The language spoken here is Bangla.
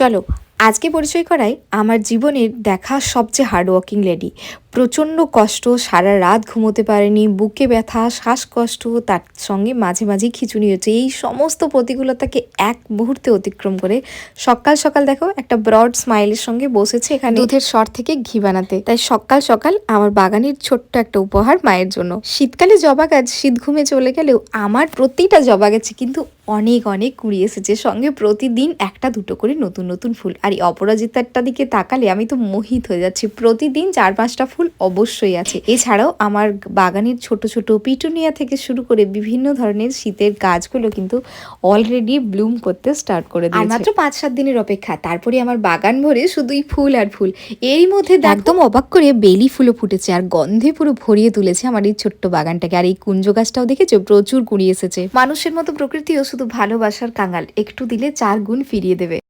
চলো আজকে পরিচয় করাই আমার জীবনের দেখা সবচেয়ে হার্ডওয়ার্কিং লেডি প্রচণ্ড কষ্ট সারা রাত ঘুমোতে পারেনি বুকে ব্যথা শ্বাসকষ্ট তার সঙ্গে মাঝে মাঝে খিচুড়ি হচ্ছে। এই সমস্ত প্রতিকূলতাকে এক মুহূর্তে অতিক্রম করে সকাল সকাল দেখো একটা ব্রড স্মাইলের সঙ্গে বসেছে এখানে দুধের সর থেকে ঘি বানাতে। তাই সকাল সকাল আমার বাগানের ছোট্ট একটা উপহার মায়ের জন্য। শীতকালে জবা গাছ শীত ঘুমে চলে গেলেও আমার প্রতিটা জবা গাছে কিন্তু অনেক অনেক কুড়ি এসেছে। সঙ্গে প্রতিদিন একটা দুটো করে নতুন নতুন ফুল। আর এই অপরাজিতারটা দিকে তাকালে আমি তো মোহিত হয়ে যাচ্ছি। প্রতিদিন চার পাঁচটা ফুল অবশ্যই আছে। এছাড়াও আমার বাগানের ছোট ছোট পিটুনিয়া থেকে শুরু করে বিভিন্ন ধরনের শীতের গাছগুলো কিন্তু অলরেডি ব্লুম করতে স্টার্ট করে দিয়েছে। মাত্র পাঁচ সাত দিনের অপেক্ষা। তারপরে আমার বাগান ভরে শুধুই ফুল আর ফুল। এরই মধ্যে একদম অবাক করে বেলি ফুলও ফুটেছে আর গন্ধে পুরো ভরিয়ে তুলেছে আমার এই ছোট্ট বাগানটাকে। আর এই কুঞ্জ গাছটাও দেখেছ? প্রচুর কুড়ি এসেছে। মানুষের মতো প্রকৃতিও শুধু ভালোবাসার কাঙাল একটু দিলে চার গুণ ফিরিয়ে দেবে।